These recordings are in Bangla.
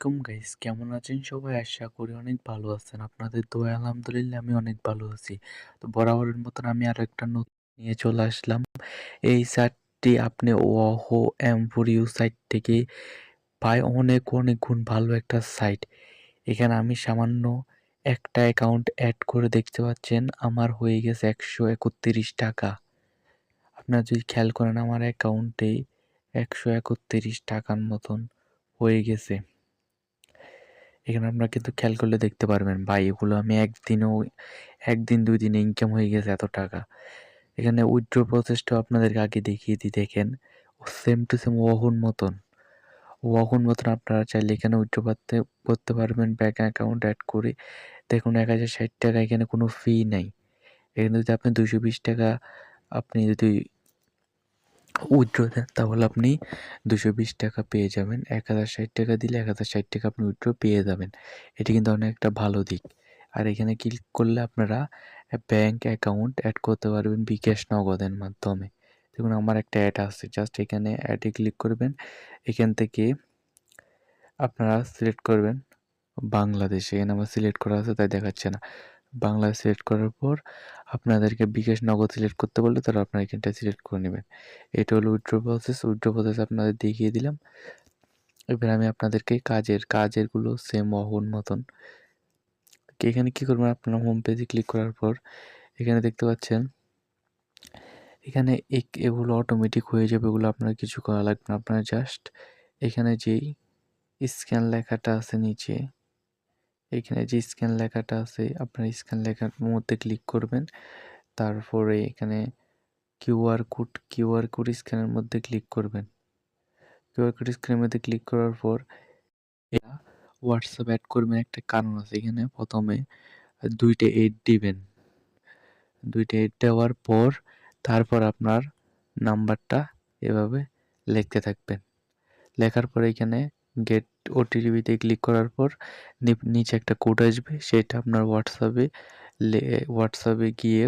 আলাইকুম গাইস, কেমন আছেন সবাই? আশা করি অনেক ভালো আছেন। আপনাদের দোয়া আলহামদুলিল্লাহ আমি অনেক ভালো আছি। তো বরাবরের মতন আমি আর একটা নতুন নিয়ে চলে আসলাম। এই সাইটটি আপনি ওহো এম ফোর ইউ সাইট থেকে পায় অনেক অনেক গুণ ভালো একটা সাইট। এখানে আমি সামান্য একটা অ্যাকাউন্ট অ্যাড করে দেখতে পাচ্ছেন। আমার হয়ে গেছে একশো একত্রিশ টাকা। আপনারা যদি খেয়াল করেন, আমার অ্যাকাউন্টে একশো একত্রিশ টাকার মতন হয়ে গেছে। এখানে আপনারা কিন্তু খেয়াল করলে দেখতে পারবেন, ভাই, এগুলো আমি একদিনও, একদিন দুই দিনে ইনকাম হয়ে গেছে এত টাকা। এখানে উইথড্র প্রসেসটাও আপনাদেরকে আগে দেখিয়ে দিই, দেখেন সেম টু সেম ওয়াহুন মতন। ওয়াহুন মতন আপনারা চাইলে এখানে উইথড্র করতে করতে পারবেন ব্যাঙ্ক অ্যাকাউন্ট অ্যাড করে। দেখুন, এক হাজার ষাট টাকা এখানে কোনো ফি নেই। এখানে যদি আপনি দুশো বিশ টাকা, আপনি যদি উইথড্র দেন, তাহলে আপনি দুশো বিশ টাকা পেয়ে যাবেন। এক হাজার ষাট টাকা দিলে এক হাজার ষাট টাকা আপনি উইথড্র পেয়ে যাবেন। এটি কিন্তু অনেক একটা ভালো দিক। আর এখানে ক্লিক করলে আপনারা ব্যাঙ্ক অ্যাকাউন্ট অ্যাড করতে পারবেন বিকাশ নগদের মাধ্যমে। দেখুন, আমার একটা অ্যাড আসছে। জাস্ট এখানে অ্যাডে ক্লিক করবেন। এখান থেকে আপনারা সিলেক্ট করবেন বাংলাদেশ। এখানে আমার সিলেক্ট করা আছে, তাই দেখাচ্ছে না। বাংলা সিলেক্ট করার পর আপনাদেরকে বিকাশ নগদ সিলেক্ট করতে বললে তারা আপনারা এখানটা সিলেক্ট করে নেবেন। এটা হলো উইথড্র প্রসেস উইথড্র প্রসেস আপনাদের দেখিয়ে দিলাম। এবার আমি আপনাদেরকে কাজের, কাজেরগুলো সেম অহন মতন। এখানে কী করবেন? আপনারা হোম পেজে ক্লিক করার পর এখানে দেখতে পাচ্ছেন, এখানে এক এগুলো অটোমেটিক হয়ে যাবে, এগুলো আপনার কিছু করা লাগবে না। আপনারা জাস্ট এখানে যেই স্ক্যান লেখাটা আছে নিচে এখানে যে স্ক্যান লেখাটা আছে, আপনার স্ক্যান লেখার মধ্যে ক্লিক করবেন। তারপরে এখানে কিউআর কোড কিউআর কোড স্ক্যানের মধ্যে ক্লিক করবেন। কিউআর কোড স্ক্যানের মধ্যে ক্লিক করার পর এটা হোয়াটসঅ্যাপ অ্যাড করবেন একটা কারণ আছে এখানে। প্রথমে দুইটা এড দিবেন। দুইটা এড দেওয়ার পর তারপর আপনার নাম্বারটা এভাবে লিখতে থাকবেন। লেখার পর এখানে গেট ওটিপিতে ক্লিক করার পর নিচে একটা কোড আসবে, সেটা আপনার হোয়াটসঅ্যাপে হোয়াটসঅ্যাপে গিয়ে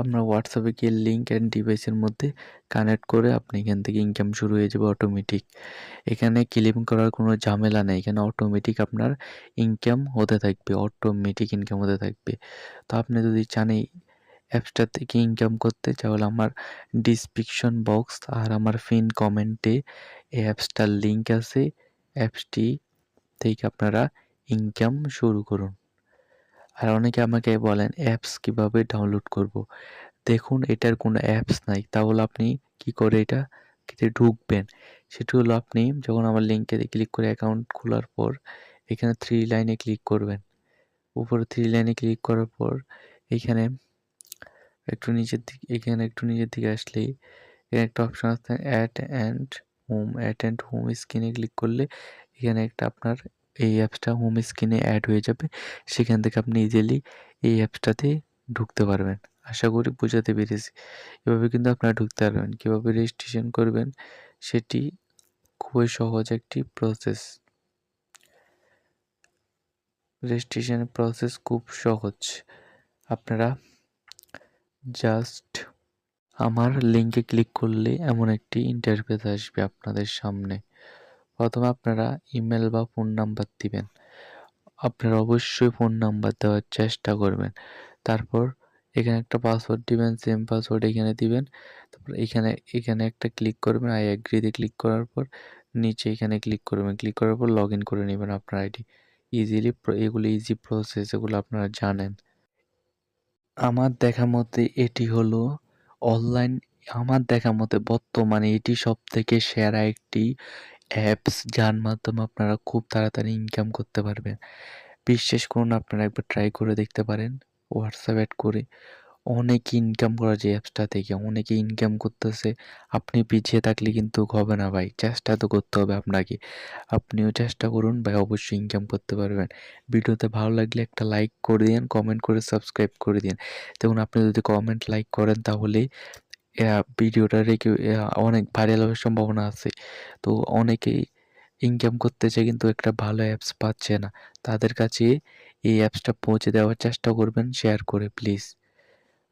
আপনার হোয়াটসঅ্যাপে গিয়ে লিঙ্ক অ্যান্ড ডিভাইসের মধ্যে কানেক্ট করে আপনি এখান থেকে ইনকাম শুরু হয়ে যাবে অটোমেটিক এখানে ক্লেম করার কোনো ঝামেলা নেই, এখানে অটোমেটিক আপনার ইনকাম হতে থাকবে অটোমেটিক ইনকাম হতে থাকবে। তো আপনি যদি চান অ্যাপসটা থেকে ইনকাম করতে তাহলে আমার ডিসক্রিপশন বক্স আর আমার ফিন কমেন্টে এই অ্যাপসটার লিঙ্ক আছে। অ্যাপসটি থেকে আপনারা ইনকাম শুরু করুন। আর অনেকে আমাকে বলেন, অ্যাপস কীভাবে ডাউনলোড করব। দেখুন, এটার কোনো অ্যাপস নাই। তাহলে আপনি কি করে এটা ঢুকবেন? সেটা হলো আপনি যখন আমার লিঙ্কে ক্লিক করে অ্যাকাউন্ট খোলার পর, এখানে থ্রি লাইনে ক্লিক করবেন। উপরে থ্রি লাইনে ক্লিক করার পর, এখানে একটু নিচের দিকে, এখানে একটু নিচের দিকে আসলেই এখানে একটা অপশান আছে add and home at and home স্ক্রিনে ক্লিক করলে এখানে একটা আপনার এই অ্যাপসটা হোম স্ক্রিনে অ্যাড হয়ে যাবে। সেখান থেকে আপনি ইজিলি এই অ্যাপসটাতে ঢুকতে পারবেন। আশা করি বোঝাতে পেরেছি। এভাবে কিন্তু আপনারা ঢুকতে পারবেন। কীভাবে রেজিস্ট্রেশন করবেন সেটি খুবই সহজ একটি প্রসেস রেজিস্ট্রেশন প্রসেস খুব সহজ। আপনারা জাস্ট আমার লিঙ্কে ক্লিক করলে এমন একটি ইন্টারফেস আসবে আপনাদের সামনে। প্রথমে আপনারা ইমেল বা ফোন নাম্বার দিবেন। আপনারা অবশ্যই ফোন নাম্বার দেওয়ার চেষ্টা করবেন। তারপর এখানে একটা পাসওয়ার্ড দিবেন সেম পাসওয়ার্ড এখানে দিবেন। তারপর এখানে এখানে একটা ক্লিক করবেন আই অ্যাগ্রিতে ক্লিক করার পর নিচে এখানে ক্লিক করবেন। ক্লিক করার পর লগ করে নেবেন আপনার আইডি ইজিলি এগুলো ইজি প্রসেস এগুলো আপনারা জানেন। আমার দেখা মতে এটি হলো অনলাইন আমার দেখা মতে বর্তমানে এটি সব থেকে সেরা একটি অ্যাপস যার মাধ্যমে আপনারা খুব তাড়াতাড়ি ইনকাম করতে পারবেন। বিশ্বাস করুন, আপনারা একবার ট্রাই করে দেখতে পারেন হোয়াটসঅ্যাপ অ্যাড করে। অনেক ইনকাম করা যায় অ্যাপসটা থেকে, অনেকে ইনকাম করতেছে। আপনি পিছিয়ে থাকলে কিন্তু হবে না ভাই, চেষ্টা তো করতে হবে আপনাকে। আপনিও চেষ্টা করুন ভাই, অবশ্যই ইনকাম করতে পারবেন। ভিডিওতে ভালো লাগলে একটা লাইক করে দিন কমেন্ট করে সাবস্ক্রাইব করে দিন দেখুন, আপনি যদি কমেন্ট লাইক করেন তাহলে ভিডিওটা রেখে অনেক ভাইরাল হওয়ার সম্ভাবনা আছে। তো অনেকেই ইনকাম করতে চায় কিন্তু একটা ভালো অ্যাপস পাচ্ছে না। তাদের কাছে এই অ্যাপসটা পৌঁছে দেওয়ার চেষ্টা করবেন শেয়ার করে প্লিজ